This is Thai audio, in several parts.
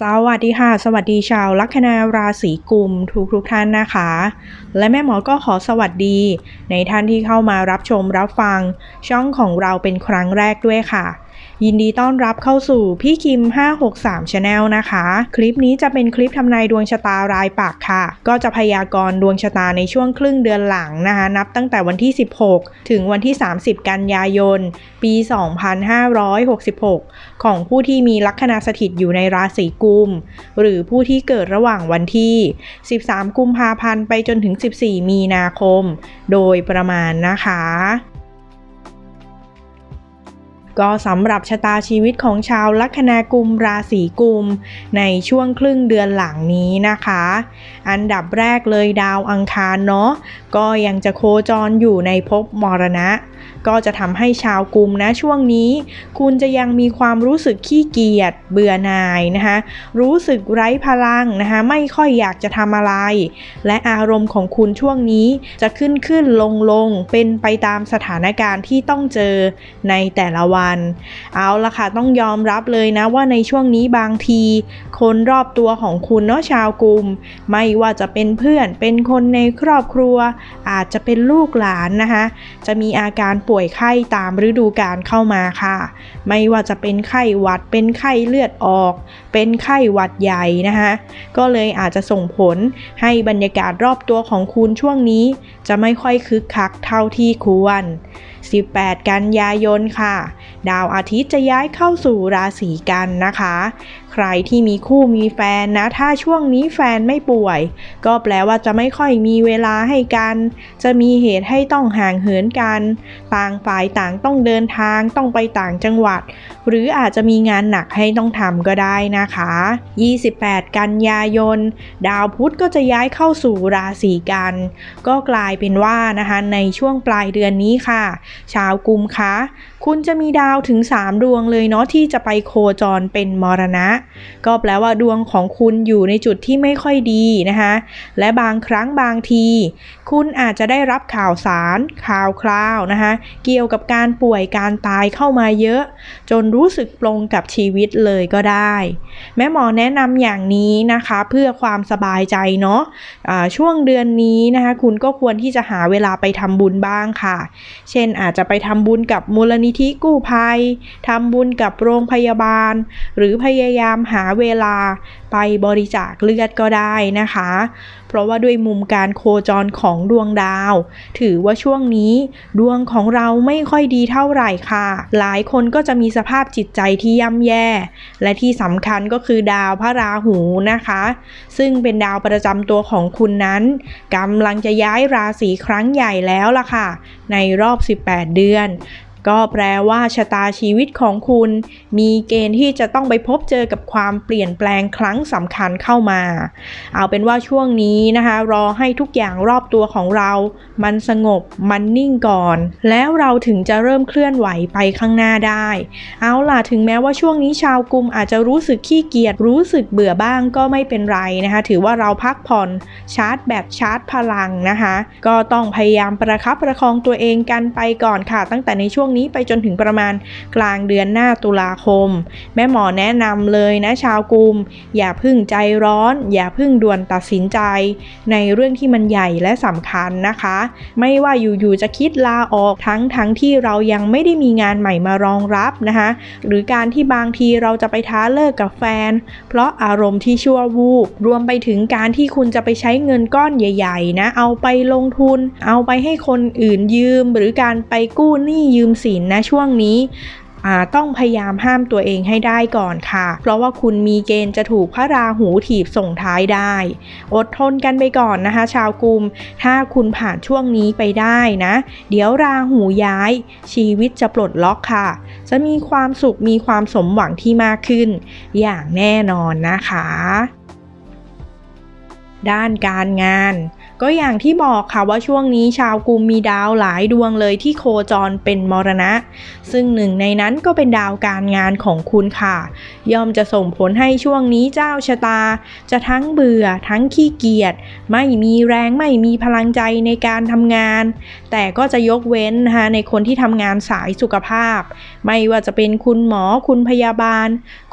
สวัสดีค่ะ สวัสดีชาวลัคนาราศีกุมทุกทุกท่านนะคะ และแม่หมอก็ขอสวัสดี ในท่านที่เข้ามารับชมรับฟัง ช่องของเราเป็นครั้งแรกด้วยค่ะ ยินดีต้อนรับเข้าสู่พี่คิม 563 Channel นะคะ คลิปนี้จะเป็นคลิปทำนายดวงชะตารายปักค่ะ ก็จะพยากรณ์ดวงชะตาในช่วงครึ่งเดือนหลังนะคะ นับตั้งแต่วันที่ 16 ถึงวันที่ 30 กันยายน ปี 2566 ของผู้ที่มีลัคนาสถิตอยู่ในราศีกุม หรือผู้ที่เกิดระหว่างวันที่ 13 กุมภาพันธ์ไปจนถึง 14 มีนาคม โดยประมาณนะคะ ก็สำหรับชะตาชีวิตของชาวลัคนากุมราศีกุม ในช่วงครึ่งเดือนหลังนี้นะคะ อันดับแรกเลยดาวอังคารเนาะก็ยังจะโคจรอยู่ในภพมรณะ ก็จะทำให้ชาวกุมนะช่วงนี้ คุณจะยังมีความรู้สึกขี้เกียจเบื่อหน่ายนะคะรู้สึกไร้พลังนะคะไม่ค่อยอยากจะทำอะไร และอารมณ์ของคุณช่วงนี้จะขึ้นขึ้นลงลงเป็นไปตามสถานการณ์ที่ต้องเจอในแต่ละวันเอาละค่ะต้องยอมรับเลยนะว่าในช่วงนี้บางที คนรอบตัวของคุณเนาะชาวกุมไม่ว่าจะเป็นเพื่อนเป็นคนในครอบครัว อาจจะเป็นลูกหลานนะคะ จะมีอาการป่วยไข้ตามฤดูกาลเข้ามาค่ะ ไม่ว่าจะเป็นไข้หวัดเป็นไข้เลือดออก เป็นไข้หวัดใหญ่นะคะก็เลยอาจจะส่งผลให้บรรยากาศรอบตัวของคุณช่วงนี้ จะไม่ค่อยคึกคักเท่าที่ควร 18 กันยายนค่ะ ดาวอาทิตย์จะย้ายเข้าสู่ราศีกันนะคะ ใครที่มีคู่มีแฟนนะ ถ้าช่วงนี้แฟนไม่ป่วย ก็แปลว่าจะไม่ค่อยมีเวลาให้กัน จะมีเหตุให้ต้องห่างเหินกัน ต่างฝ่ายต่างต้องเดินทางต้องไปต่างจังหวัด หรืออาจจะมีงานหนักให้ต้องทำก็ได้นะคะ 28 กันยายน ดาวพุธก็จะย้ายเข้าสู่ราศีกัน ก็กลายเป็นว่านะคะในช่วงปลายเดือนนี้ค่ะ ชาวกุมคะคุณจะมีดาวถึง 3 ดวงเลยเนาะที่จะไปโคจรเป็นมรณะก็แปลว่าดวงของคุณอยู่ในจุดที่ไม่ค่อยดีนะคะ และบางครั้งบางที คุณอาจจะได้รับข่าวสาร ข่าวคราวนะคะเกี่ยวกับการป่วยการตายเข้ามาเยอะ จนรู้สึกปลงกับชีวิตเลยก็ได้ แม่หมอแนะนำอย่างนี้นะคะเพื่อความสบายใจเนาะะช่วงเดือนนี้นะคะคุณก็ควรที่จะหาเวลาไปทำบุญบ้างค่ะ เช่นอาจจะไปทำบุญกับมูลนิธิกู้ภัยทำบุญกับโรงพยาบาล หรือพยายามหาเวลาไปบริจาคเลือดก็ได้นะคะ เพราะว่าด้วยมุมการโคจรของดวงดาว ถือว่าช่วงนี้ดวงของเราไม่ค่อยดีเท่าไหร่ค่ะ หลายคนก็จะมีสภาพจิตใจที่ย่ำแย่ และที่สำคัญก็คือดาวพระราหูนะคะ ซึ่งเป็นดาวประจำตัวของคุณนั้นกำลังจะย้ายราศีครั้งใหญ่แล้วล่ะค่ะ ในรอบ 18 เดือน ก็แปลว่าชะตาชีวิตของคุณ มีเกณฑ์ที่จะต้องไปพบเจอกับความเปลี่ยนแปลงครั้งสำคัญเข้ามา เอาเป็นว่าช่วงนี้นะคะ รอให้ทุกอย่างรอบตัวของเรา มันสงบมันนิ่งก่อน แล้วเราถึงจะเริ่มเคลื่อนไหวไปข้างหน้าได้ เอาล่ะถึงแม้ว่าช่วงนี้ชาวกลุ่มอาจจะรู้สึกขี้เกียจรู้สึกเบื่อบ้างก็ไม่เป็นไรนะคะ ถือว่าเราพักผ่อนชาร์จแบตชาร์จพลังนะคะ ก็ต้องพยายามประคับประคองตัวเองกันไปก่อนค่ะ ตั้งแต่ในช่วงนี้ไปจนถึงประมาณกลางเดือนหน้าตุลาคม แม่หมอแนะนำเลยนะชาวกลุ่มอย่าพึ่งใจร้อน อย่าพึ่งด่วนตัดสินใจ ในเรื่องที่มันใหญ่และสำคัญนะคะ ไม่ว่าอยู่ๆจะคิดลาออกทั้งทั้งที่เรายังไม่ได้มีงานใหม่มารองรับนะคะหรือการที่บางทีเราจะไปท้าเลิกกับแฟน เพราะอารมณ์ที่ชั่ววูบรวมไปถึงการที่คุณจะไปใช้เงินก้อนใหญ่ๆนะเอาไปลงทุน เอาไปให้คนอื่นยืม หรือการไปกู้หนี้ยืมินนะช่วงนี้ต้องพยายามห้ามตัวเองให้ได้ก่อนค่ะ เพราะว่าคุณมีเกณฑ์จะถูกพระราหูถีบส่งท้ายได้ อดทนกันไปก่อนนะคะ ชาวกุม ถ้าคุณผ่านช่วงนี้ไปได้นะ เดี๋ยวราหูย้าย ชีวิตจะปลดล็อกค่ะ จะมีความสุขมีความสมหวังที่มากขึ้น อย่างแน่นอนนะคะ ด้านการงาน ก็อย่างที่บอกค่ะว่าช่วงนี้ชาวกลุ่มมีดาวหลายดวงเลยที่โคจรเป็นมรณะ ซึ่งหนึ่งในนั้นก็เป็นดาวการงานของคุณค่ะ ย่อมจะส่งผลให้ช่วงนี้เจ้าชะตา จะทั้งเบื่อทั้งขี้เกียจไม่มีแรงไม่มีพลังใจในการทำงาน แต่ก็จะยกเว้นนะคะในคนที่ทำงานสายสุขภาพ ไม่ว่าจะเป็นคุณหมอคุณพยาบาล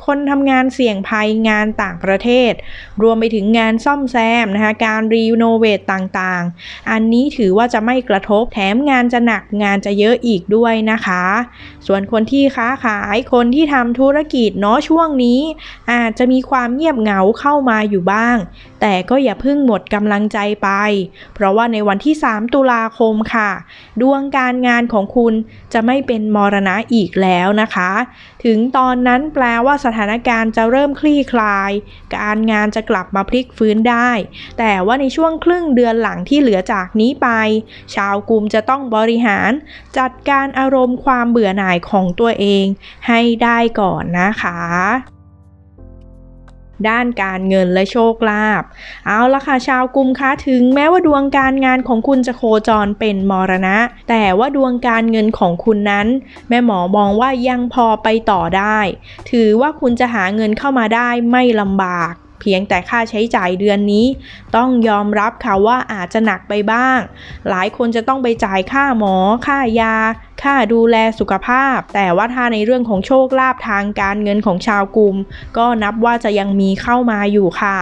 คนทำงานเสี่ยงภัยงานต่างประเทศ รวมไปถึงงานซ่อมแซมนะคะการรีโนเวทต่างๆ อันนี้ถือว่าจะไม่กระทบแถมงานจะหนักงานจะเยอะอีกด้วยนะคะ ส่วนคนที่ค้าขายคนที่ทำธุรกิจเนาะช่วงนี้ อาจจะมีความเงียบเหงาเข้ามาอยู่บ้าง แต่ก็อย่าเพิ่งหมดกำลังใจไป เพราะว่าในวันที่ 3 ตุลาคมค่ะ ดวงการงานของคุณจะไม่เป็นมรณะอีกแล้วนะคะ ถึงตอนนั้นแปลว่าสถานการณ์จะเริ่มคลี่คลาย การงานจะกลับมาพลิกฟื้นได้ แต่ว่าในช่วงครึ่งเดือนือนหลังที่เหลือจากนี้ไป ชาวกลุ่มจะต้องบริหาร จัดการอารมณ์ความเบื่อหน่ายของตัวเอง ให้ได้ก่อนนะคะด้านการเงินและโชคลาภ เอาละค่ะชาวกุมคะถึงแม้ว่าดวงการงานของคุณจะโคจรเป็นมรณะ แต่ว่าดวงการเงินของคุณนั้น แม่หมอมองว่ายังพอไปต่อได้ ถือว่าคุณจะหาเงินเข้ามาได้ไม่ลำบาก เพียงแต่ค่าใช้จ่ายเดือนนี้ ต้องยอมรับค่ะว่าอาจจะหนักไปบ้าง หลายคนจะต้องไปจ่ายค่าหมอ ค่ายาค่าดูแลสุขภาพ แต่ว่าถ้าในเรื่องของโชคลาภทางการเงินของชาวกลุ่ม ก็นับว่าจะยังมีเข้ามาอยู่ค่ะ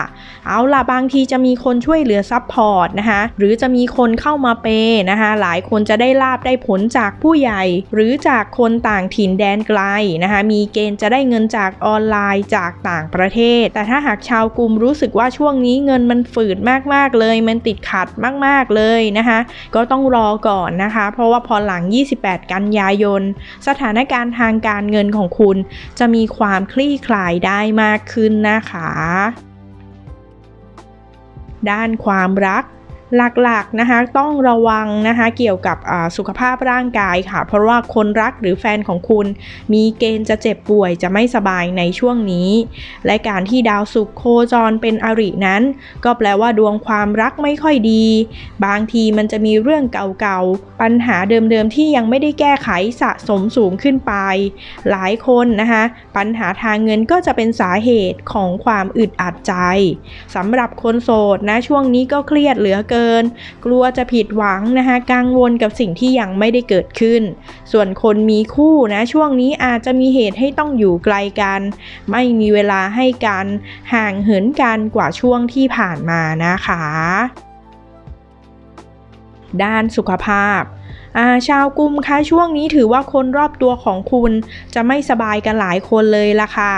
เอาล่ะบางทีจะมีคนช่วยเหลือซัพพอร์ตนะคะหรือจะมีคนเข้ามาเปย์นะคะหลายคนจะได้ลาบได้ผลจากผู้ใหญ่ หรือจากคนต่างถิ่นแดนไกลนะคะมีเกณฑ์จะได้เงินจากออนไลน์จากต่างประเทศ แต่ถ้าหากชาวกลุ่มรู้สึกว่าช่วงนี้เงินมันฝืดมากๆเลย มันติดขัดมากๆเลยนะคะก็ต้องรอก่อนนะคะ เพราะว่าพอหลัง 28กันยายน สถานการณ์ทางการเงินของคุณ จะมีความคลี่คลายได้มากขึ้นนะคะ ด้านความรัก หลักๆนะคะต้องระวังนะคะเกี่ยวกับสุขภาพร่างกายค่ะ เพราะว่าคนรักหรือแฟนของคุณ มีเกณฑ์จะเจ็บป่วยจะไม่สบายในช่วงนี้ และการที่ดาวศุกร์โคจรเป็นอรินั้น ก็แปลว่าดวงความรักไม่ค่อยดี บางทีมันจะมีเรื่องเก่าๆ ปัญหาเดิมๆที่ยังไม่ได้แก้ไขสะสมสูงขึ้นไป หลายคนนะคะปัญหาทางเงินก็จะเป็นสาเหตุของความอึดอัดใจสำหรับคนโสดนะช่วงนี้ก็เครียดเหลือเกินกลัวจะผิดหวังนะคะกังวลกับสิ่งที่ยังไม่ได้เกิดขึ้น ส่วนคนมีคู่นะช่วงนี้อาจจะมีเหตุให้ต้องอยู่ไกลกัน ไม่มีเวลาให้กันห่างเหินกันกว่าช่วงที่ผ่านมานะคะ ด้านสุขภาพ ชาวกุมคะช่วงนี้ถือว่าคนรอบตัวของคุณจะไม่สบายกันหลายคนเลยล่ะค่ะ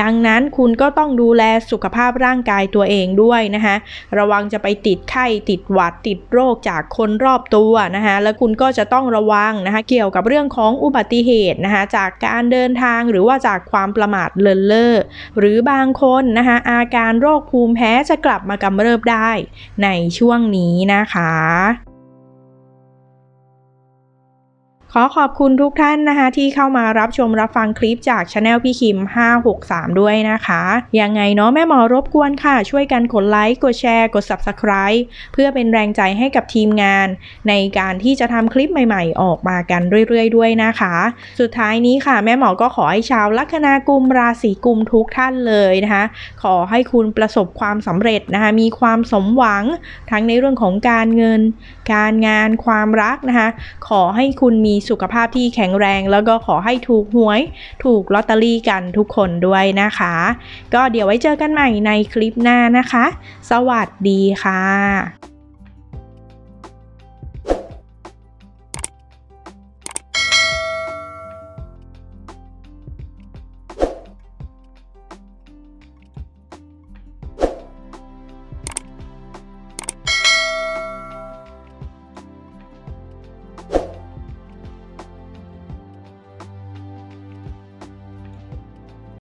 ดังนั้นคุณก็ต้องดูแลสุขภาพร่างกายตัวเองด้วยนะคะระวังจะไปติดไข้ติดหวัดติดโรคจากคนรอบตัวนะคะแล้วคุณก็จะต้องระวังนะคะเกี่ยวกับเรื่องของอุบัติเหตุนะคะจากการเดินทางหรือว่าจากความประมาทเลินเล่อหรือบางคนนะคะอาการโรคภูมิแพ้จะกลับมากำเริบได้ในช่วงนี้นะคะ ขอขอบคุณทุกท่านนะคะที่เข้ามารับชมรับฟังคลิปจากช anel พี่คิม 563 ด้วยนะคะ ยังไงเนาะแม่หมอรบกวนค่ะ ช่วยกันกดไลค์กดแชร์ กด Subscribe เพื่อเป็นแรงใจให้กับทีมงาน ในการที่จะทำคลิปใหม่ ๆ ออกมากันเรื่อยๆ ด้วยนะคะ สุดท้ายนี้ค่ะ แม่หมอก็ขอให้ชาวลัคนากุมราศีกุมทุกท่านเลยนะคะ ขอให้คุณประสบความสำเร็จนะคะมีความสมหวังทั้งในเรื่องของการเงิน การงานความรักนะคะขอให้คุณมีสุขภาพที่แข็งแรง แล้วก็ขอให้ถูกหวย ถูกลอตเตอรี่กันทุกคนด้วยนะคะ ก็เดี๋ยวไว้เจอกันใหม่ในคลิปหน้านะคะ สวัสดีค่ะ